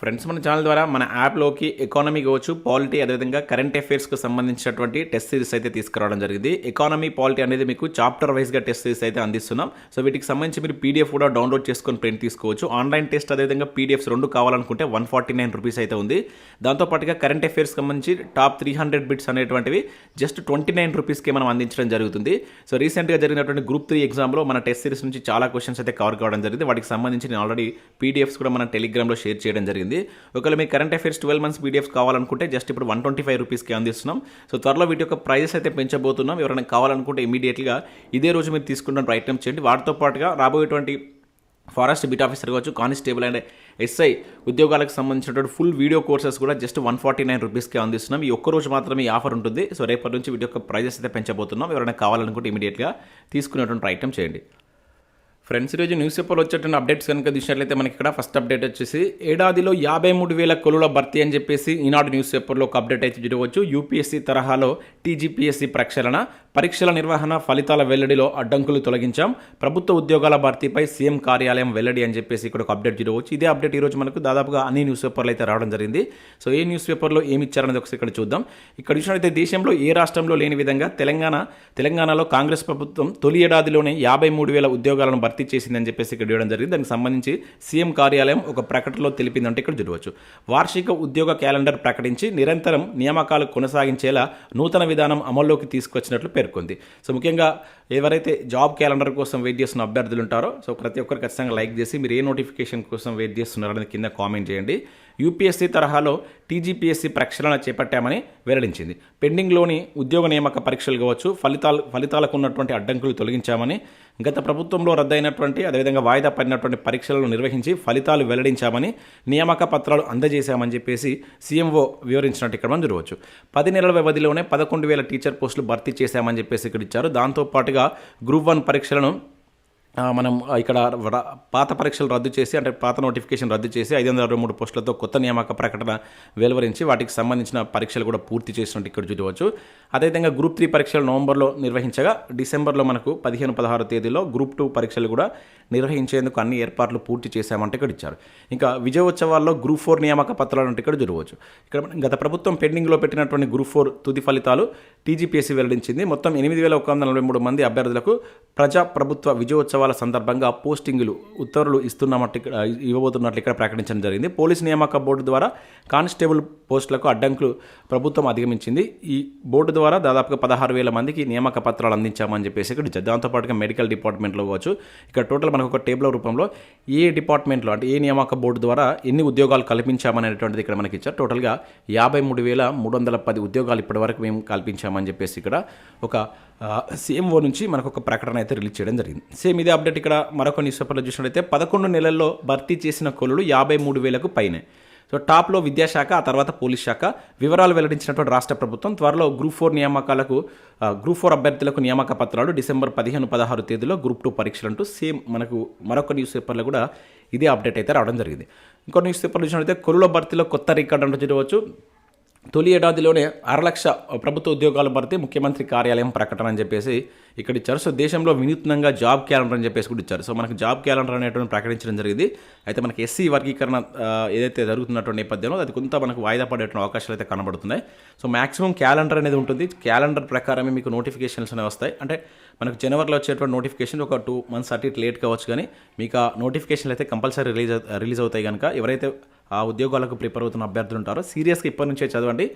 Friends మన channel ద్వారా మన యాప్లోకి ఎకానమీ కావచ్చు పాలిటీ అదేవిధంగా కరెంట్ అఫైర్స్కి సంబంధించినటువంటి టెస్ట్ సిరీస్ అయితే తీసుకురావడం జరిగింది. ఎకానమీ పాలిటీ అనేది మీకు చాప్టర్ వైజ్గా టెస్ట్ సిరీస్ అయితే అందిస్తున్నాం. సో వీటికి సంబంధించి మీరు పీడిఎఫ్ కూడా డౌన్లోడ్ చేసుకొని ప్రింట్ తీసుకోవచ్చు. ఆన్లైన్ టెస్ట్ అదేవిధంగా పీడిఎఫ్స్ రెండు కావాలనుకుంటే వన్ ఫార్టీ నైన్ రూపీస్ అయితే ఉంది. దాంతోపాటుగా కరెంట్ అఫైర్స్ సంబంధించి టాప్ త్రీ హండ్రెడ్ బిట్స్ అనేటువంటివి జస్ట్ ట్వంటీ నైన్ రూపీస్కే మనం అందించడం జరుగుతుంది. సో రీసెంట్గా జరిగినటువంటి గ్రూప్ త్రీ ఎగ్జామ్లో మన టెస్ట్ సిరీస్ నుంచి చాలా క్వశ్చన్స్ అయితే కవర్ కావడం జరిగింది. వాటికి సంబంధించి నేను ఆల్రెడీ పీడిఎఫ్స్ కూడా మన టెలిగ్రామ్లో షేర్ చేయడం జరిగింది. ఒకవేళ మీకు current affairs twelve months PDFs కావాలనుకుంటే జస్ట్ ఇప్పుడు వన్ ట్వంటీ ఫైవ్ రూపీస్కి అందిస్తున్నాం. సో త్వరలో వీటి యొక్క ప్రైజెస్ అయితే పెంచబోతున్నాం. ఎవరైనా కావాలనుకుంటే ఇమీడియట్గా ఇదే రోజు మీరు తీసుకున్న ప్రయత్నం చేయండి. వాటితో పాటుగా రాబోయేటువంటి ఫారెస్ట్ బిట్ ఆఫీసర్ కావచ్చు కానిస్టేబుల్ అండ్ ఎస్ఐ ఉద్యోగాలకు సంబంధించినటువంటి ఫుల్ వీడియో కోర్సెస్ కూడా జస్ట్ వన్ ఫార్టీ నైన్ రూపీస్కి అందిస్తున్నాం. ఈ ఒక్క రోజు మాత్రమే ఈ ఆఫర్ ఉంటుంది. సో రేపటి నుంచి వీటి యొక్క ప్రైజెస్ అయితే పెంచబోతున్నాం. ఎవరైనా కావాలనుకుంటే ఇమీడియట్గా తీసుకునేటువంటి ప్రయత్నం చేయండి. ఫ్రెండ్స్ ఈరోజు న్యూస్ పేపర్లో వచ్చేటువంటి అప్డేట్స్ కనుక చూసినట్లయితే మనకి ఇక్కడ ఫస్ట్ అప్డేట్ వచ్చేసి ఏడాదిలో యాభై మూడు వేల కొలుల భర్తీ అని చెప్పేసి ఈనాడు న్యూస్ పేపర్లో ఒక అప్డేట్ అయితే చూడవచ్చు యూపీఎస్సీ తరహాలో టీజీపీఎస్సీ ప్రక్షాళన పరీక్షల నిర్వహణ ఫలితాల వెల్లడిలో అడ్డంకులు తొలగించాం. ప్రభుత్వ ఉద్యోగాల భర్తీపై సీఎం కార్యాలయం వెల్లడి అని చెప్పేసి ఇక్కడ ఒక అప్డేట్ చూడవచ్చు ఇదే అప్డేట్ ఈరోజు మనకు దాదాపుగా అన్ని న్యూస్ పేపర్లు అయితే రావడం జరిగింది. సో ఏ న్యూస్ పేపర్లో ఏమి ఇచ్చారనేది ఒకసారి ఇక్కడ చూద్దాం. ఇక్కడ చూసినట్లయితే దేశంలో ఏ రాష్ట్రంలో లేని విధంగా తెలంగాణ తెలంగాణలో కాంగ్రెస్ ప్రభుత్వం తొలి ఏడాదిలోనే యాభై మూడు వేల ఉద్యోగాలను భర్తీ చేసిందని చెప్పేసి ఇక్కడ ఇవ్వడం జరిగింది. దానికి సంబంధించి సీఎం కార్యాలయం ఒక ప్రకటనలో తెలిపిందంటే ఇక్కడ చూడవచ్చు. వార్షిక ఉద్యోగ క్యాలెండర్ ప్రకటించి నిరంతరం నియామకాలు కొనసాగించేలా నూతన విధానం అమల్లోకి తీసుకొచ్చినట్లు పేర్కొంది. సో ముఖ్యంగా ఎవరైతే జాబ్ క్యాలెండర్ కోసం వెయిట్ చేస్తున్న అభ్యర్థులు ఉంటారో సో ప్రతి ఒక్కరు ఖచ్చితంగా లైక్ చేసి మీరు ఏ నోటిఫికేషన్ కోసం వెయిట్ చేస్తున్నారో అనేది కింద కామెంట్ చేయండి. యూపీఎస్సీ తరహాలో టీజీపీఎస్సీ ప్రక్షాళన చేపట్టామని వెల్లడించింది. పెండింగ్లోని ఉద్యోగ నియామక పరీక్షలు కావచ్చు ఫలితాలు ఫలితాలకు ఉన్నటువంటి అడ్డంకులు తొలగించామని గత ప్రభుత్వంలో రద్దయినటువంటి అదేవిధంగా వాయిదా పడినటువంటి పరీక్షలను నిర్వహించి ఫలితాలు వెల్లడించామని నియామక పత్రాలు అందజేశామని చెప్పేసి సీఎంఓ వివరించినట్టు ఇక్కడ మనం చూడవచ్చు. పది నెలల వ్యవధిలోనే పదకొండు వేల టీచర్ పోస్టులు భర్తీ చేశామని చెప్పేసి ఇక్కడ ఇచ్చారు. దాంతోపాటుగా గ్రూప్ వన్ పరీక్షలను మనం ఇక్కడ పాత పరీక్షలు రద్దు చేసి అంటే పాత నోటిఫికేషన్ రద్దు చేసి ఐదు వందల అరవై మూడు పోస్టులతో కొత్త నియామక ప్రకటన వెలువరించి వాటికి సంబంధించిన పరీక్షలు కూడా పూర్తి చేసినట్టు ఇక్కడ చూడవచ్చు. అదేవిధంగా గ్రూప్ త్రీ పరీక్షలు నవంబర్లో నిర్వహించగా డిసెంబర్లో మనకు పదిహేను పదహారు తేదీలో గ్రూప్ టూ పరీక్షలు కూడా నిర్వహించేందుకు అన్ని ఏర్పాట్లు పూర్తి చేశామంటే ఇక్కడ ఇచ్చారు. ఇంకా విజయోత్సవాల్లో గ్రూప్ ఫోర్ నియామక పత్రాలు అంటే ఇక్కడ చూడవచ్చు ఇక్కడ గత ప్రభుత్వం పెండింగ్లో పెట్టినటువంటి గ్రూప్ ఫోర్ తుది ఫలితాలు టీజీపీఎస్సీ వెల్లడించింది. మొత్తం ఎనిమిది వేల ఒక వందల నలభై మూడు మంది అభ్యర్థులకు ప్రజా ప్రభుత్వ విజయోత్సవాల సందర్భంగా పోస్టింగులు ఉత్తర్వులు ఇస్తున్నామట్టు ఇక్కడ ఇవ్వబోతున్నట్లు ఇక్కడ ప్రకటించడం జరిగింది. పోలీస్ నియామక బోర్డు ద్వారా కానిస్టేబుల్ పోస్టులకు అడ్డంకులు ప్రభుత్వం అధిగమించింది. ఈ బోర్డు ద్వారా దాదాపుగా పదహారు వేల మందికి నియామక పత్రాలు అందించామని చెప్పేసి ఇక్కడ ఇచ్చారు. దాంతోపాటుగా మెడికల్ డిపార్ట్మెంట్లో కావచ్చు. ఇక్కడ టోటల్ మనకు ఒక టేబుల్ రూపంలో ఏ డిపార్ట్మెంట్లో అంటే ఏ నియామక బోర్డు ద్వారా ఎన్ని ఉద్యోగాలు కల్పించామనేటువంటిది ఇక్కడ మనకి ఇచ్చారు టోటల్గా యాభై మూడు వేల మూడు వందల పది ఉద్యోగాలు ఇప్పటివరకు మేము కల్పించామని చెప్పేసి ఇక్కడ ఒక సీఎంఓ నుంచి మనకు ఒక ప్రకటన అయితే రిలీజ్ చేయడం జరిగింది. సేమ్ ఇదే అప్డేట్ ఇక్కడ మరొక న్యూస్ పేపర్లో చూసినట్లయితే పదకొండు నెలల్లో భర్తీ చేసిన కొలులు యాభై మూడు వేలకు పైనే. సో టాప్లో విద్యాశాఖ ఆ తర్వాత పోలీస్ శాఖ వివరాలు వెల్లడించినటువంటి రాష్ట్ర ప్రభుత్వం త్వరలో గ్రూప్ ఫోర్ నియామకాలకు గ్రూప్ ఫోర్ అభ్యర్థులకు నియామక పత్రాలు డిసెంబర్ పదిహేను పదహారు తేదీలో గ్రూప్ టూ పరీక్షలు అంటూ సేమ్ మనకు మరొక న్యూస్ పేపర్లో కూడా ఇదే అప్డేట్ అయితే రావడం జరిగింది. ఇంకో న్యూస్ పేపర్లో చూసినట్లయితే కొలుల భర్తీలో కొత్త రికార్డు అంటూ చూడవచ్చు. తొలి ఏడాదిలోనే అరలక్ష ప్రభుత్వ ఉద్యోగాలు భర్తీ ముఖ్యమంత్రి కార్యాలయం ప్రకటన అని చెప్పేసి ఇక్కడ ఇచ్చారు. సో దేశంలో వినూత్నంగా జాబ్ క్యాలెండర్ అని చెప్పేసి కూడా ఇచ్చారు. సో మనకు జాబ్ క్యాలెండర్ అనేటువంటి ప్రకటించడం జరిగింది. అయితే మనకి ఎస్సీ వర్గీకరణ ఏదైతే జరుగుతున్నటువంటి నేపథ్యంలో అది కొంత మనకు వాయిదా పడేటువంటి అవకాశాలు అయితే కనబడుతున్నాయి. సో మాక్సిమం క్యాలెండర్ అనేది ఉంటుంది. క్యాలెండర్ ప్రకారమే మీకు నోటిఫికేషన్స్ అనేవి వస్తాయి. అంటే మనకు జనవరిలో వచ్చేటువంటి నోటిఫికేషన్ ఒక టూ మంత్స్ అటు ఇటు లేట్ కావచ్చు కానీ మీకు ఆ నోటిఫికేషన్లు అయితే కంపల్సరీ రిలీజ్ రిలీజ్ అవుతాయి కనుక ఎవరైతే ఆ ఉద్యోగాలకు ప్రిపేర్ అవుతున్న అభ్యర్థులు ఉంటారో సీరియస్గా ఇప్పటి నుంచే చదవండి.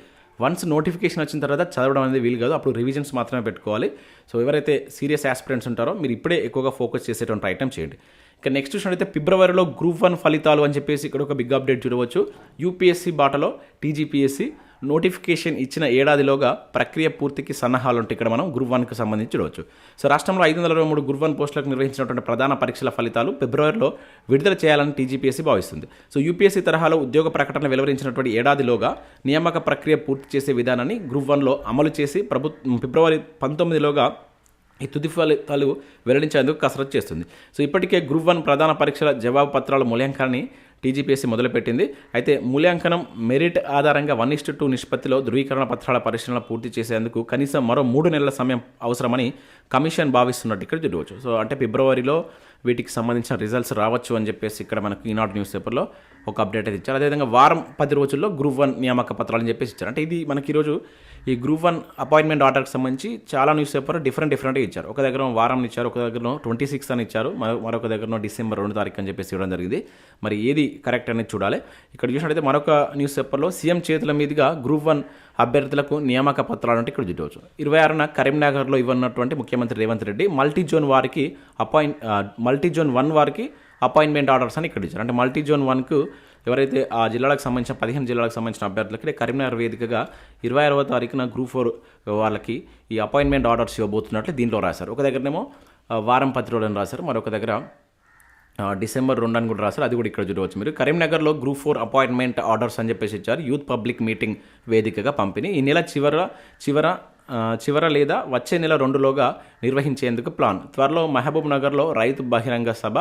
వన్స్ నోటిఫికేషన్ వచ్చిన తర్వాత చదవడం అనేది వీలు కాదు. అప్పుడు రివిజన్స్ మాత్రమే పెట్టుకోవాలి. సో ఎవరైతే సీరియస్ ఆస్పిరెంట్స్ ఉంటారో మీరు ఇప్పుడే ఎక్కువగా ఫోకస్ చేసేటువంటి ఐటమ్ చేయండి. ఇక నెక్స్ట్ చూసినట్టయితే ఫిబ్రవరిలో గ్రూప్ వన్ ఫలితాలు అని చెప్పేసి ఇక్కడ ఒక బిగ్ అప్డేట్ చూడవచ్చు. యూపీఎస్సీ బాటలో టీజీపీఎస్సీ నోటిఫికేషన్ ఇచ్చిన ఏడాదిలోగా ప్రక్రియ పూర్తికి సన్నాహాలు ఉంటే ఇక్కడ మనం గ్రూప్ వన్కి సంబంధించి చూడవచ్చు. సో రాష్ట్రంలో ఐదు వందల ఇరవై మూడు గ్రూప్ వన్ పోస్టులకు నిర్వహించినటువంటి ప్రధాన పరీక్షల ఫలితాలు ఫిబ్రవరిలో విడుదల చేయాలని టీజీపీఎస్సీ భావిస్తుంది. సో యూపీఎస్సీ తరహాలో ఉద్యోగ ప్రకటన వెలువరించినటువంటి ఏడాదిలోగా నియామక ప్రక్రియ పూర్తి చేసే విధానాన్ని గ్రూప్ వన్లో అమలు చేసి ప్రభుత్వం ఫిబ్రవరి పంతొమ్మిదిలోగా ఈ తుది ఫలితాలు వెల్లడించేందుకు కసరత్తు చేస్తుంది. సో ఇప్పటికే గ్రూప్ వన్ ప్రధాన పరీక్షల జవాబు పత్రాల మూల్యాంకనాన్ని టీజీపీఎస్సీ మొదలుపెట్టింది. అయితే మూల్యాంకనం మెరిట్ ఆధారంగా వన్ ఇస్టు టూ నిష్పత్తిలో ధృవీకరణ పత్రాల పరిశీలన పూర్తి చేసేందుకు కనీసం మరో మూడు నెలల సమయం అవసరమని కమిషన్ భావిస్తున్నట్టు ఇక్కడ చూడవచ్చు సో అంటే ఫిబ్రవరిలో వీటికి సంబంధించిన రిజల్ట్స్ రావచ్చు అని చెప్పేసి ఇక్కడ మనకు ఈనాడు న్యూస్ పేపర్లో ఒక అప్డేట్ అయితే ఇచ్చారు. అదేవిధంగా వారం పది రోజుల్లో గ్రూప్ వన్ నియామక పత్రాలు అని చెప్పేసి ఇచ్చారు. అంటే ఇది మనకి ఈరోజు ఈ గ్రూప్ వన్ అపాయింట్మెంట్ ఆర్డర్కి సంబంధించి చాలా న్యూస్ పేపర్ డిఫరెంట్ డిఫరెంట్గా ఇచ్చారు. ఒక దగ్గర వారం ఇచ్చారు ఒక దగ్గర ట్వంటీ సిక్స్ అని ఇచ్చారు మరొక దగ్గర డిసెంబర్ రెండు తారీఖు అని చెప్పేసి ఇవ్వడం జరిగింది. మరి ఏది కరెక్ట్ అనేది చూడాలి. ఇక్కడ చూసినట్టయితే మరొక న్యూస్ పేపర్లో సీఎం చేతుల మీదుగా గ్రూప్ వన్ అభ్యర్థులకు నియామక పత్రాలు అంటే ఇక్కడ చూడవచ్చు ఇరవై ఆరున కరీంనగర్లో ఇవ్వనటువంటి ముఖ్యమంత్రి రేవంత్ రెడ్డి మల్టీ జోన్ వారికి అపాయింట్ మల్టీ జోన్ వన్ వారికి అపాయింట్మెంట్ ఆర్డర్స్ అని ఇక్కడ ఇచ్చారు. అంటే మల్టీ జోన్ వన్కు ఎవరైతే ఆ జిల్లాలకు సంబంధించిన పదిహేను జిల్లాలకు సంబంధించిన అభ్యర్థులకి కరీంనగర్ వేదికగా ఇరవై ఆరవ తారీఖున గ్రూప్ ఫోర్ వాళ్ళకి ఈ అపాయింట్మెంట్ ఆర్డర్స్ ఇవ్వబోతున్నట్లు దీంట్లో రాశారు. ఒక దగ్గరనేమో వారం పది రోజులను రాశారు. మరొక దగ్గర డిసెంబర్ రెండు అని కూడా రాశారు. అది కూడా ఇక్కడ చూడవచ్చు మీరు. కరీంనగర్లో గ్రూప్ ఫోర్ అపాయింట్మెంట్ ఆర్డర్స్ అని చెప్పేసి ఇచ్చారు. యూత్ పబ్లిక్ మీటింగ్ వేదికగా పంపిణీ. ఈ నెల చివర చివర చివర లేదా వచ్చే నెల రెండులోగా నిర్వహించేందుకు ప్లాన్. త్వరలో మహబూబ్ నగర్లో రైతు బహిరంగ సభ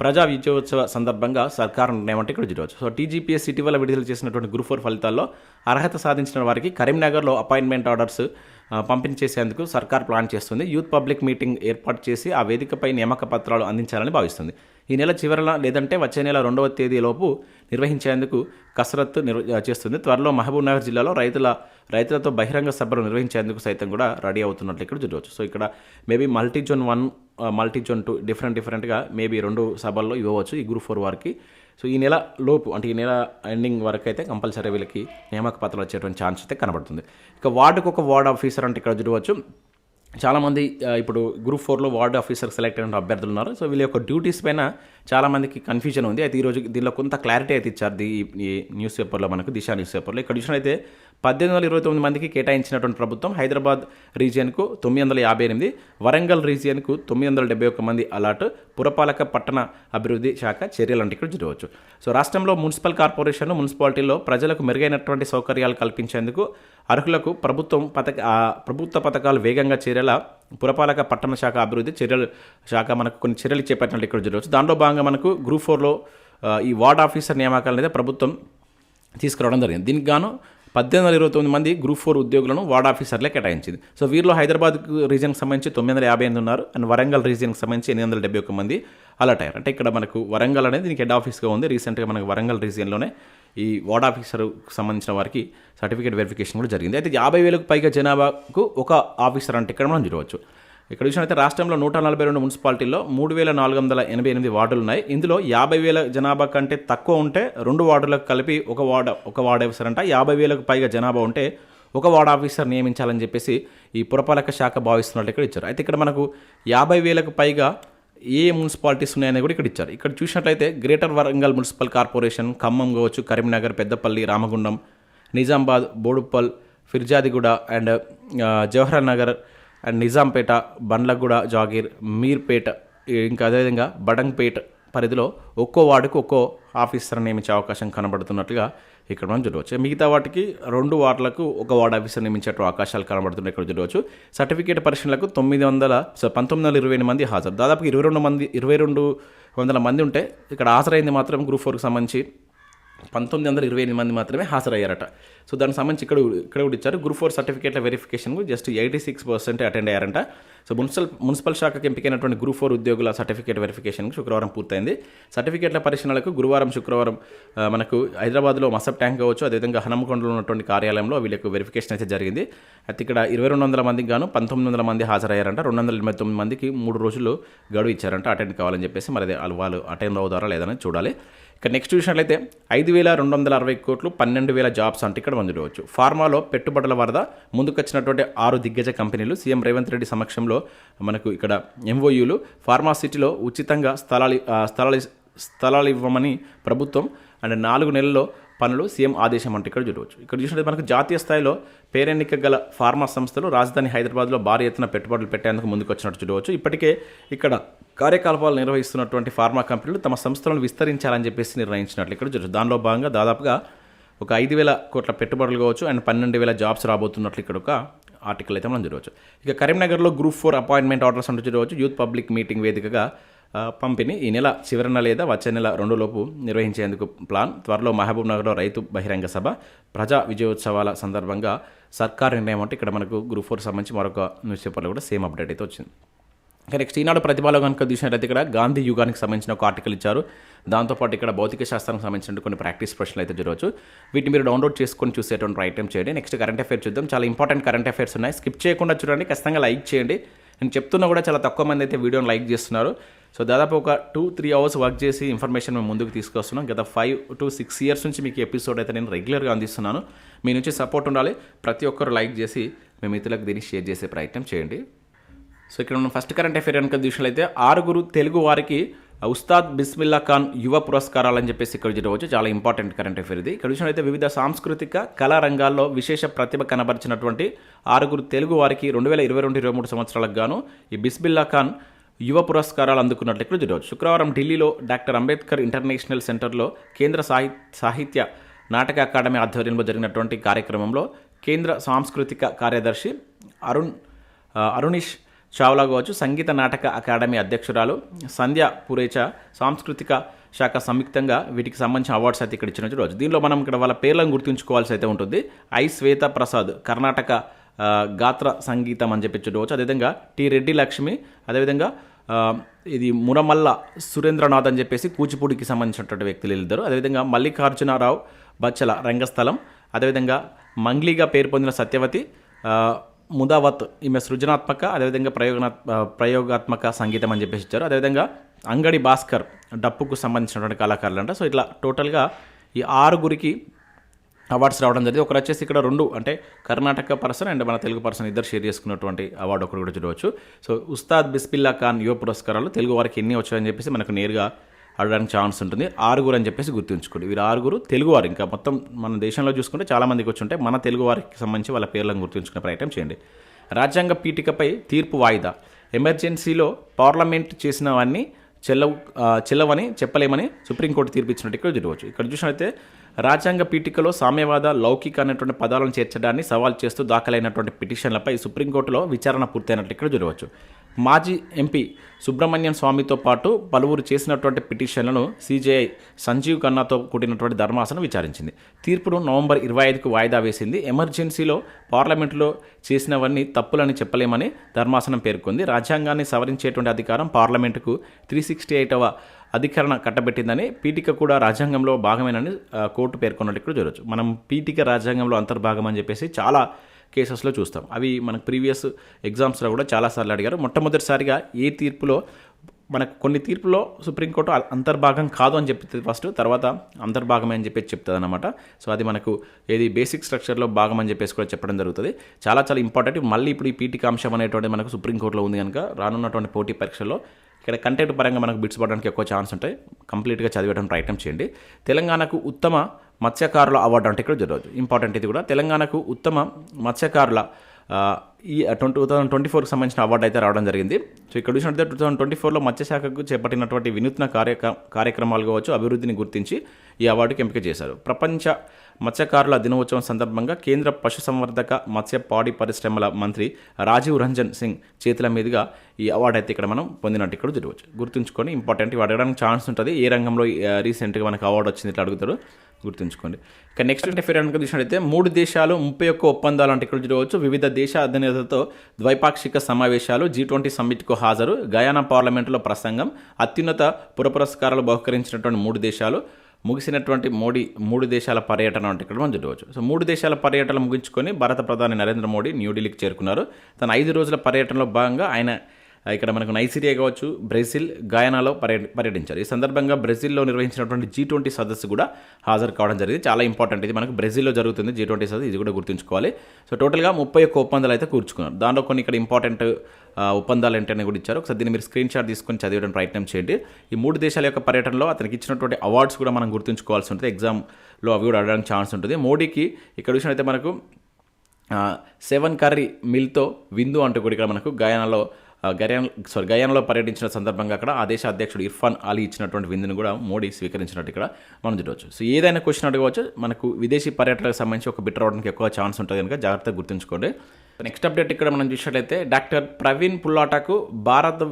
ప్రజా విజయోత్సవ సందర్భంగా సర్కారు నిర్ణయం అంటే ఇక్కడ చూడవచ్చు. సో టీజీపీఎస్ ఇటీవల విడుదల చేసినటువంటి గ్రూప్ ఫోర్ ఫలితాల్లో అర్హత సాధించిన వారికి కరీంనగర్లో అపాయింట్మెంట్ ఆర్డర్స్ పంపిణీ చేసేందుకు సర్కార్ ప్లాన్ చేస్తుంది. యూత్ పబ్లిక్ మీటింగ్ ఏర్పాటు చేసి ఆ వేదికపై నియామక పత్రాలు అందించాలని భావిస్తుంది. ఈ నెల చివరన లేదంటే వచ్చే నెల రెండవ తేదీలోపు నిర్వహించేందుకు కసరత్తు నిర్వ చేస్తుంది. త్వరలో మహబూబ్నగర్ జిల్లాలో రైతుల రైతులతో బహిరంగ సభలు నిర్వహించేందుకు సైతం కూడా రెడీ అవుతున్నట్లు ఇక్కడ చూడవచ్చు. సో ఇక్కడ maybe multi zone one multi zone two different డిఫరెంట్గా మేబీ రెండు సభల్లో ఇవ్వవచ్చు ఈ గ్రూప్ ఫోర్ వారికి. సో ఈ నెల లోపు అంటే ఈ నెల ఎండింగ్ వరకు అయితే కంపల్సరీ వీళ్ళకి నియామక పత్రాలు వచ్చేటువంటి ఛాన్స్ అయితే కనబడుతుంది. ఇక వార్డుకు ఒక వార్డ్ ఆఫీసర్ అంటే ఇక్కడ చూడవచ్చు. చాలామంది ఇప్పుడు గ్రూప్ ఫోర్లో వార్డ్ ఆఫీసర్ సెలెక్ట్ అయిన అభ్యర్థులు ఉన్నారు. సో వీళ్ళ యొక్క డ్యూటీస్ పైన చాలామందికి కన్ఫ్యూజన్ ఉంది. అయితే ఈరోజు దీనిలో కొంత క్లారిటీ అయితే ఇచ్చారు ఈ న్యూస్ పేపర్లో మనకు దిశా న్యూస్ పేపర్లో ఇక్కడ చూసినైతే పద్దెనిమిది వందల ఇరవై తొమ్మిది మందికి కేటాయించినటువంటి ప్రభుత్వం హైదరాబాద్ రీజియన్కు తొమ్మిది వందల యాభై ఎనిమిది వరంగల్ రీజియన్కు తొమ్మిది వందల డెబ్బై ఒక్క మంది అలాట్ పురపాలక పట్టణ అభివృద్ధి శాఖ చర్యలు అంటే ఇక్కడ చూడవచ్చు. సో రాష్ట్రంలో మున్సిపల్ కార్పొరేషన్ మున్సిపాలిటీలో ప్రజలకు మెరుగైనటువంటి సౌకర్యాలు కల్పించేందుకు అర్హులకు ప్రభుత్వం పథక ప్రభుత్వ పథకాలు వేగంగా చేరేలా పురపాలక పట్టణ శాఖ అభివృద్ధి చర్యలు శాఖ మనకు కొన్ని చర్యలు చేపట్టినట్టు ఇక్కడ చూడవచ్చు. దాంట్లో భాగంగా మనకు గ్రూప్ ఫోర్లో ఈ వార్డ్ ఆఫీసర్ నియామకాలను అయితే ప్రభుత్వం తీసుకురావడం జరిగింది. దీనికి గాను పద్దెనిమిది వందల ఇరవై తొమ్మిది మంది గ్రూప్ ఫోర్ ఉద్యోగులను వార్డ్ ఆఫీసర్లే కేటాయించింది. సో వీరిలో హైదరాబాద్ రీజన్కి సంబంధించి తొమ్మిది వందల యాభై ఎనిమిది ఉన్నారు. అండ్ వరంగల్ రీజన్కి సంబంధించి ఎనిమిది వందల డెబ్బై ఒక మంది అలర్ట్ అయ్యారు. అంటే ఇక్కడ మనకు వరంగల్ అనేది దీనికి హెడ్ ఆఫీస్గా ఉంది. రీసెంట్గా మనకు వరంగల్ రీజియన్లోనే ఈ వార్డ్ ఆఫీసర్కి సంబంధించిన వారికి సర్టిఫికేట్ వెరిఫికేషన్ కూడా జరిగింది. అయితే యాభై వేలకు పైగా జనాభాకు ఒక ఆఫీసర్ అంటే ఇక్కడ మనం చూడవచ్చు. ఇక్కడ చూసినట్లయితే రాష్ట్రంలో నూట నలభై రెండు మున్సిపాలిటీల్లో మూడు వేల నాలుగు వందల ఎనభై ఎనిమిది వార్డులు ఉన్నాయి ఇందులో యాభై వేల జనాభా కంటే తక్కువ ఉంటే రెండు వార్డులకు కలిపి ఒక వార్డ్ ఒక వార్డ్ ఆఫీసర్ అంట యాభై వేలకు పైగా జనాభా ఉంటే ఒక వార్డ్ ఆఫీసర్ నియమించాలని చెప్పేసి ఈ పురపాలక శాఖ భావిస్తున్నట్లు ఇక్కడ ఇచ్చారు. అయితే ఇక్కడ మనకు యాభై వేలకు పైగా ఏ మున్సిపాలిటీస్ ఉన్నాయని కూడా ఇక్కడ ఇచ్చారు. ఇక్కడ చూసినట్లయితే greater Warangal municipal corporation Khammam కావచ్చు కరీంనగర్ పెద్దపల్లి రామగుండం నిజామాబాద్ బోడుప్పల్ ఫిర్జాదిగూడ అండ్ జవహర్ నగర్ అండ్ నిజాంపేట బండ్లగూడ జాగీర్ మీర్పేట ఇంకా అదేవిధంగా బడంగ్పేట పరిధిలో ఒక్కో వార్డుకు ఒక్కో ఆఫీసర్ నియమించే అవకాశం కనబడుతున్నట్లుగా ఇక్కడ మనం చూడవచ్చు. మిగతా వాటికి రెండు వార్డులకు ఒక వార్డ్ ఆఫీసర్ నియమించే అవకాశాలు కనబడుతున్నాయి ఇక్కడ చూడవచ్చు. సర్టిఫికేట్ పరీక్షలకు తొమ్మిది వందల పంతొమ్మిది వందల ఇరవై మంది హాజరు. దాదాపు ఇరవై రెండు మంది ఇరవై రెండు వందల మంది ఉంటే ఇక్కడ హాజరైంది మాత్రం గ్రూప్ ఫోర్కి సంబంధించి పంతొమ్మిది వందల ఇరవై ఎనిమిది మంది మాత్రమే హాజరయ్యారట. సో దానికి సంబంధించి ఇక్కడ ఇక్కడ కూడా ఇచ్చారు. గ్రూప్ ఫోర్ సర్టిఫికేట్ల వెరిఫికేషన్కు just eighty six percent attend అయ్యారంట. So municipal municipal శాఖకు ఎంపికైనటువంటి గ్రూప్ ఫోర్ ఉద్యోగుల సర్టిఫికేట్ వెరిఫికేషన్కు శుక్రవారం పూర్తయింది. సర్టిఫికేట్ల పరిశీలనలకు గురువారం శుక్రవారం మనకు హైదరాబాద్లో మసబ్ ట్యాంక్ కావచ్చు అదేవిధంగా హనంకొండలో ఉన్నటువంటి కార్యాలయంలో వీళ్ళకు వెరిఫికేషన్ అయితే జరిగింది. అయితే ఇక్కడ ఇరవై రెండు వందల మందికి గాను పంతొమ్మిది వందల మంది హాజరయ్యారంట. రెండు వందల ఎనభై తొమ్మిది మందికి మూడు రోజులు గడువు ఇచ్చారంట. అటెండ్ కావాలని చెప్పేసి మరి అది వాళ్ళు- వాళ్ళు అటెండ్ అవుతారా లేదని చూడాలి. ఇక నెక్స్ట్ చూసినట్లయితే ఐదు వేల రెండు వందల అరవై కోట్లు పన్నెండు వేల జాబ్స్ అంటే ఇక్కడ మనం చూడవచ్చు ఫార్మాలో పెట్టుబడుల వరద ముందుకొచ్చినటువంటి ఆరు దిగ్గజ కంపెనీలు సీఎం రేవంత్ రెడ్డి సమక్షంలో మనకు ఇక్కడ ఎంఓయూలు ఫార్మా సిటీలో ఉచితంగా స్థలాలు స్థలాలు స్థలాలు ఇవ్వమని ప్రభుత్వం అండ్ నాలుగు నెలల్లో పనులు సీఎం ఆదేశం అంటే ఇక్కడ చూడవచ్చు. ఇక్కడ చూసినట్టు మనకు జాతీయ స్థాయిలో పేరెన్నిక గల ఫార్మా సంస్థలు రాజధాని హైదరాబాద్లో భారీ ఎత్తున పెట్టుబడులు పెట్టేందుకు ముందుకు వచ్చినట్టు చూడవచ్చు. ఇప్పటికే ఇక్కడ కార్యకలాపాలు నిర్వహిస్తున్నటువంటి ఫార్మా కంపెనీలు తమ సంస్థలను విస్తరించాలని చెప్పేసి నిర్ణయించినట్లు ఇక్కడ చూడవచ్చు దానిలో భాగంగా దాదాపుగా ఒక ఐదు వేల కోట్ల పెట్టుబడులు కావచ్చు అండ్ పన్నెండు వేల జాబ్స్ రాబోతున్నట్లు ఇక్కడ ఒక ఆర్టికల్ అయితే మనం చూడవచ్చు. ఇక కరీంనగర్లో గ్రూప్ ఫోర్ అపాయింట్మెంట్ ఆర్డర్స్ అంటూ చూడవచ్చు. యూత్ పబ్లిక్ మీటింగ్ వేదికగా పంపిణీ ఈ నెల చివరిన లేదా వచ్చే నెల రెండు లోపు నిర్వహించేందుకు ప్లాన్. త్వరలో మహబూబ్ నగర్లో రైతు బహిరంగ సభ ప్రజా విజయోత్సవాల సందర్భంగా సర్కార్ నిర్ణయం అంటే ఇక్కడ మనకు గ్రూప్ ఫోర్ సంబంధించి మరొక న్యూస్ పేపర్లో కూడా సేమ్ అప్డేట్ అయితే వచ్చింది. నెక్స్ట్ ఈనాడు ప్రతిభలో కనుక చూసినట్లయితే ఇక్కడ గాంధీ యుగానికి సంబంధించిన ఒక ఆర్టికల్ ఇచ్చారు. దాంతోపాటు ఇక్కడ భౌతిక శాస్త్రానికి సంబంధించిన కొన్ని ప్రాక్టీస్ ప్రశ్నలు అయితే చూడవచ్చు వీటిని మీరు డౌన్లోడ్ చేసుకొని చూసేటువంటి ఐటమ్ చేయండి. నెక్స్ట్ కరెంట్ అఫేర్స్ చూద్దాం. చాలా ఇంపార్టెంట్ కరెంట్ అఫేర్స్ ఉన్నాయి. స్కిప్ చేయకుండా చూడండి. ఖచ్చితంగా లైక్ చేయండి. నేను చెప్తున్నా కూడా చాలా తక్కువ మంది అయితే వీడియోని లైక్ చేస్తున్నారు. సో దాదాపు ఒక టూ త్రీ అవర్స్ వర్క్ చేసి ఇన్ఫర్మేషన్ మేము ముందుకు తీసుకొస్తున్నాం. గత ఫైవ్ టు సిక్స్ ఇయర్స్ నుంచి మీకు ఎపిసోడ్ అయితే నేను రెగ్యులర్గా అందిస్తున్నాను. మీ నుంచి సపోర్ట్ ఉండాలి. ప్రతి ఒక్కరు లైక్ చేసి మేము మిత్రులకు దీన్ని షేర్ చేసే ప్రయత్నం చేయండి. సో ఇక్కడ మనం ఫస్ట్ కరెంట్ అఫేర్ కనుక చూసినట్లయితే ఆరుగురు తెలుగు వారికి ఉస్తాద్ బిస్మిల్లా ఖాన్ యువ పురస్కారాలు అని చెప్పేసి ఇక్కడ చూడవచ్చు. చాలా ఇంపార్టెంట్ కరెంట్ అఫేర్ ఇది. ఇక్కడ చూసినట్లయితే వివిధ సాంస్కృతిక కళా రంగాల్లో విశేష ప్రతిభ కనబరిచినటువంటి ఆరుగురు తెలుగు వారికి రెండు వేల ఇరవై రెండు ఇరవై మూడు సంవత్సరాలకు గాను ఈ బిస్మిల్లా ఖాన్ యువ పురస్కారాలు అందుకున్నట్లు ఇక్కడ చూడవచ్చు. శుక్రవారం ఢిల్లీలో డాక్టర్ అంబేద్కర్ ఇంటర్నేషనల్ సెంటర్లో కేంద్ర సాహి సాహిత్య నాటక అకాడమీ ఆధ్వర్యంలో జరిగినటువంటి కార్యక్రమంలో కేంద్ర సాంస్కృతిక కార్యదర్శి అరుణ్ అరుణిష్ చావ్లా కావచ్చు సంగీత నాటక అకాడమీ అధ్యక్షురాలు సంధ్య పురేచ సాంస్కృతిక శాఖ సంయుక్తంగా వీటికి సంబంధించిన అవార్డ్స్ అయితే ఇక్కడ ఇచ్చిన రోజు. దీనిలో మనం ఇక్కడ వాళ్ళ పేర్లను గుర్తుంచుకోవాల్సి అయితే ఉంటుంది. ఐ శ్వేత ప్రసాద్ కర్ణాటక గాత్ర సంగీతం అని చెప్పి చూడవచ్చు అదేవిధంగా టి రెడ్డి లక్ష్మి అదేవిధంగా ఇది మురమల్ల సురేంద్రనాథ్ అని చెప్పేసి కూచిపూడికి సంబంధించినటువంటి వ్యక్తులు ఇద్దరు అదేవిధంగా మల్లికార్జునరావు బచ్చల రంగస్థలం. అదేవిధంగా మంగ్లీగా పేరు పొందిన సత్యవతి ముదావత్ ఈమె సృజనాత్మక అదేవిధంగా ప్రయోగనా ప్రయోగాత్మక సంగీతం అని చెప్పేసి ఇచ్చారు. అదేవిధంగా అంగడి భాస్కర్ డప్పుకు సంబంధించినటువంటి కళాకారులు అంట సో ఇట్లా టోటల్గా ఈ ఆరుగురికి అవార్డ్స్ రావడం జరిగింది. ఒకరు వచ్చేసి ఇక్కడ రెండు అంటే కర్ణాటక పర్సన్ అండ్ మన తెలుగు పర్సన్ ఇద్దరు షేర్ చేసుకున్నటువంటి అవార్డు ఒకటి కూడా చూడవచ్చు. సో ఉస్తాద్ బిస్పిల్లా ఖాన్ యువ పురస్కారాలు తెలుగు వారికి ఎన్ని వచ్చాయని చెప్పేసి మనకు నేరుగా అడగడానికి ఛాన్స్ ఉంటుంది. ఆరుగురు అని చెప్పేసి గుర్తుంచుకోండి. వీరు ఆరుగురు తెలుగువారు. ఇంకా మొత్తం మన దేశంలో చూసుకుంటే చాలామందికి వచ్చి ఉంటే మన తెలుగువారికి సంబంధించి వాళ్ళ పేర్లను గుర్తుంచుకునే ప్రయత్నం చేయండి. రాజ్యాంగ పీఠికపై తీర్పు వాయిదా. ఎమర్జెన్సీలో పార్లమెంట్ చేసినవన్నీ చెల్లవు చెల్లవని చెప్పలేమని సుప్రీంకోర్టు తీర్పు ఇచ్చినట్టు ఇక్కడ చూడవచ్చు. ఇక్కడ చూసినట్లయితే రాజ్యాంగ పీఠికలో సామ్యవాద లౌకిక అనేటువంటి పదాలను చేర్చడాన్ని సవాల్ చేస్తూ దాఖలైనటువంటి పిటిషన్లపై సుప్రీంకోర్టులో విచారణ పూర్తయినట్లు ఇక్కడ చూడవచ్చు. మాజీ ఎంపీ సుబ్రహ్మణ్యం స్వామితో పాటు పలువురు చేసినటువంటి పిటిషన్లను సీజేఐ సంజీవ్ ఖన్నాతో కూడినటువంటి ధర్మాసనం విచారించింది. తీర్పును నవంబర్ ఇరవై ఐదుకు వాయిదా వేసింది. ఎమర్జెన్సీలో పార్లమెంటులో చేసినవన్నీ తప్పులని చెప్పలేమని ధర్మాసనం పేర్కొంది. రాజ్యాంగాన్ని సవరించేటువంటి అధికారం పార్లమెంటుకు త్రీ సిక్స్టీ ఎయిటవ అధికరణ కట్టబెట్టిందని పీఠిక కూడా రాజ్యాంగంలో భాగమేనని కోర్టు పేర్కొన్నట్టు ఇక్కడ చూడవచ్చు మనం పీఠిక రాజ్యాంగంలో అంతర్భాగం అని చెప్పేసి చాలా కేసెస్లో చూస్తాం. అవి మనకు ప్రీవియస్ ఎగ్జామ్స్లో కూడా చాలాసార్లు అడిగారు. మొట్టమొదటిసారిగా ఏ తీర్పులో మనకు కొన్ని తీర్పులో సుప్రీంకోర్టు అంతర్భాగం కాదు అని చెప్తుంది ఫస్ట్ తర్వాత అంతర్భాగమే అని చెప్పేసి చెప్తుంది అనమాట సో అది మనకు ఏది బేసిక్ స్ట్రక్చర్లో భాగం అని చెప్పేసి కూడా చెప్పడం జరుగుతుంది. చాలా చాలా ఇంపార్టెంట్ మళ్ళీ ఇప్పుడు ఈ పీఠిక అంశం అనేటువంటి మనకు సుప్రీంకోర్టులో ఉంది కనుక రానున్నటువంటి పోటీ పరీక్షలో ఇక్కడ కంటెంట్ పరంగా మనకు బిట్స్ పడడానికి ఎక్కువ ఛాన్స్ ఉంటాయి. కంప్లీట్గా చదివేయడం ప్రయత్నం చేయండి. తెలంగాణకు ఉత్తమ మత్స్యకారుల అవార్డు అంటే ఇక్కడ జరగదు. ఇంపార్టెంట్ ఇది కూడా. తెలంగాణకు ఉత్తమ మత్స్యకారుల ఈ ట్వంటీ టూ థౌసండ్ ట్వంటీ ఫోర్కి సంబంధించిన అవార్డు అయితే రావడం జరిగింది. సో ఇక్కడ చూసినట్లయితే టూ థౌసండ్ ట్వంటీ ఫోర్లో మత్స్యశాఖకు చేపట్టినటువంటి వినూత్న కార్య కార్యక్రమాలు కావచ్చు అభివృద్ధిని గుర్తించి ఈ అవార్డుకి ఎంపిక చేశారు. ప్రపంచ మత్స్యకారుల దినోత్సవం సందర్భంగా కేంద్ర పశుసంవర్ధక మత్స్య పాడి పరిశ్రమల మంత్రి రాజీవ్ రంజన్ సింగ్ చేతుల మీదుగా ఈ అవార్డు అయితే ఇక్కడ మనం పొందినట్టు ఇక్కడ చూడవచ్చు గుర్తుంచుకొని ఇంపార్టెంట్ ఇవి అడగడానికి ఛాన్స్ ఉంటుంది. ఏ రంగంలో రీసెంట్గా మనకు అవార్డు వచ్చింది ఇట్లా అడుగుతారు గుర్తుంచుకోండి. ఇక నెక్స్ట్ అంటే ఫిర్యాదు చూసినట్లయితే మూడు దేశాలు ముప్పై ఒక్క ఒప్పందాలు అంటే ఇక్కడ చూడవచ్చు. వివిధ దేశ అధినేతలతో ద్వైపాక్షిక సమావేశాలు జీ ట్వంటీ సమ్మిట్కు హాజరు. గయానా పార్లమెంటులో ప్రసంగం అత్యున్నత పుర పురస్కారాలు బహుకరించినటువంటి మూడు దేశాలు. ముగిసినటువంటి మోడీ మూడు దేశాల పర్యటన అంటే ఇక్కడ మనం చూడవచ్చు. సో మూడు దేశాల పర్యటన ముగించుకొని భారత ప్రధాని నరేంద్ర మోడీ న్యూఢిల్లీకి చేరుకున్నారు. తన ఐదు రోజుల పర్యటనలో భాగంగా ఆయన ఇక్కడ మనకు నైసీరియా కావచ్చు బ్రెజిల్ గయానాలో పర్య పర్యటించారు. ఈ సందర్భంగా బ్రెజిల్లో నిర్వహించినటువంటి జీ ట్వంటీ సదస్సు కూడా హాజరు కావడం జరిగింది. చాలా ఇంపార్టెంట్ ఇది మనకు బ్రెజిల్లో జరుగుతుంది జీ ట్వంటీ సదస్సు. ఇది కూడా గుర్తుంచుకోవాలి. సో టోటల్గా ముప్పై ఒక్క ఒప్పందాలు అయితే కూర్చుకున్నారు. దానిలో కొన్ని ఇక్కడ ఇంపార్టెంట్ ఒప్పందాలు ఏంటనే కూడా ఇచ్చారు. ఒకసారి దీన్ని మీరు స్క్రీన్ షాట్ తీసుకొని చదివడం ప్రయత్నం చేయండి. ఈ మూడు దేశాల యొక్క పర్యటనలో అతనికి ఇచ్చినటువంటి అవార్డ్స్ కూడా మనం గుర్తుంచుకోవాల్సి ఉంటుంది. ఎగ్జామ్లో అవి కూడా అడగడానికి ఛాన్స్ ఉంటుంది. మోడీకి ఇక్కడ చూసినట్టయితే మనకు సెవెన్ కర్రీ మిల్తో విందు అంటూ కూడా ఇక్కడ మనకు గయానాలో గయాన్ సారీ గయానాలో పర్యటించిన సందర్భంగా అక్కడ ఆ దేశ అధ్యక్షుడు ఇర్ఫాన్ అలీ ఇచ్చినటువంటి విందును కూడా మోడీ స్వీకరించినట్టు ఇక్కడ మనం చూడవచ్చు. సో ఏదైనా క్వశ్చన్ అడగవచ్చు. మనకు విదేశీ పర్యటనకు సంబంధించి ఒక బిట్ రావడానికి ఎక్కువ ఛాన్స్ ఉంటుంది కనుక జాగ్రత్తగా గుర్తుంచుకోండి. నెక్స్ట్ అప్డేట్ ఇక్కడ మనం చూసినట్లయితే డాక్టర్ ప్రవీణ్ పుల్లాటాకు భారత్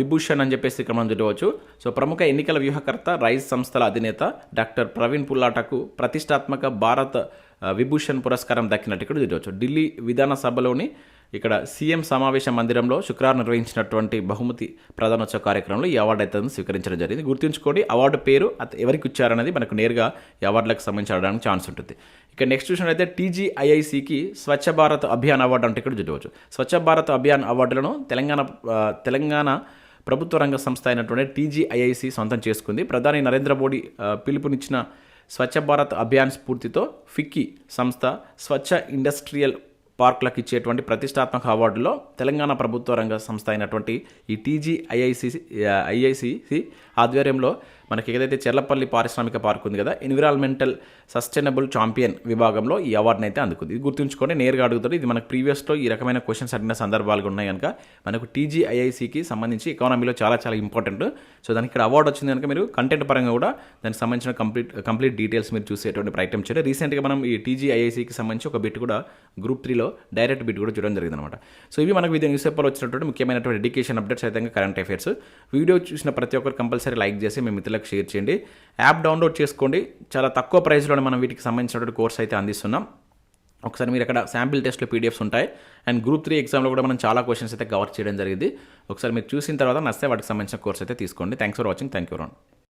విభూషణ్ అని చెప్పేసి ఇక్కడ మనం చూడవచ్చు. సో ప్రముఖ ఎన్నికల వ్యూహకర్త రైస్ సంస్థల అధినేత డాక్టర్ ప్రవీణ్ పుల్లాటాకు ప్రతిష్టాత్మక భారత్ విభూషణ్ పురస్కారం దక్కినట్టు ఇక్కడ చూడవచ్చు. ఢిల్లీ విధానసభలోని ఇక్కడ సీఎం సమావేశ మందిరంలో శుక్రవారం నిర్వహించినటువంటి బహుమతి ప్రధానోత్సవ కార్యక్రమంలో ఈ అవార్డు అయితే స్వీకరించడం జరిగింది. గుర్తుంచుకోండి అవార్డు పేరు ఎవరికి ఇచ్చారనేది మనకు నేరుగా ఈ అవార్డులకు సంబంధించి అడగడానికి ఛాన్స్ ఉంటుంది. ఇక నెక్స్ట్ చూసినట్లయితే టీజీఐఐసికి స్వచ్ఛ భారత్ అభియాన్ అవార్డు అంటే ఇక్కడ చూడవచ్చు. స్వచ్ఛ భారత్ అభియాన్ అవార్డులను తెలంగాణ తెలంగాణ ప్రభుత్వ రంగ సంస్థ అయినటువంటి టీజీఐఐసి సొంతం చేసుకుంది. ప్రధాని నరేంద్ర మోడీ పిలుపునిచ్చిన స్వచ్ఛ భారత్ అభియాన్ స్ఫూర్తితో ఫిక్కీ సంస్థ స్వచ్ఛ ఇండస్ట్రియల్ పార్కులకు ఇచ్చేటువంటి ప్రతిష్టాత్మక అవార్డులో తెలంగాణ ప్రభుత్వ రంగ సంస్థ అయినటువంటి ఈ టీజీ ఐఐసి ఐఐసిసి ఆధ్వర్యంలో మనకి ఏదైతే చెర్లపల్లి పారిశ్రామిక పార్క్ ఉంది కదా ఎన్విరాన్మెంటల్ సస్టైనబుల్ ఛాంపియన్ విభాగంలో ఈ అవార్డుని అయితే అందుకుంది. ఇది గుర్తుంచుకోండి నేరుగా అడుగుతారు. ఇది మనకు ప్రీవియస్లో ఈ రకమైన క్వశ్చన్స్ అడిగిన సందర్భాలు ఉన్నాయి కనుక మనకు టీజీఐఐసికి సంబంధించి ఎకానమీలో చాలా చాలా ఇంపార్టెంట్ సో దానికి ఇక్కడ అవార్డు వచ్చింది కనుక మీరు కంటెంట్ పరంగా కూడా దానికి సంబంధించిన కంప్లీట్ కంప్లీట్ డీటెయిల్స్ మీరు చూసేటువంటి ప్రయత్నం చేయండి. రీసెంట్గా మనం ఈ టీజీఐఐసికి సంబంధించి ఒక బిట్ కూడా గ్రూప్ త్రీలో డైరెక్ట్ బిట్ కూడా చూడడం జరిగింది అనమాట సో ఇవి మనకు వివిధ న్యూస్ పేపర్లో వచ్చినటువంటి ముఖ్యమైనటువంటి ఎడ్యుకేషన్ అప్డేట్స్ అయితే కరెంట్ అఫైర్స్ వీడియో చూసిన ప్రతి ఒక్కరు కంపల్సరీ లైక్ చేసి మీ మిత్రులకు షేర్ చేయండి. యాప్ డౌన్లోడ్ చేసుకోండి. చాలా తక్కువ ప్రైస్లోనే మనం వీటికి సంబంధించినటువంటి కోర్స్ అయితే అందిస్తున్నాం. ఒకసారి మీరు అక్కడ శాంపిల్ టెస్ట్లో పీడిఎఫ్స్ ఉంటాయి. అండ్ గ్రూప్ త్రీ ఎగ్జామ్లో కూడా మనం చాలా క్వశ్చన్స్ అయితే కవర్ చేయడం జరిగింది. ఒకసారి మీరు చూసిన తర్వాత నస్తే వాటికి సంబంధించిన కోర్స్ అయితే తీసుకోండి. Thanks for watching thank you Ron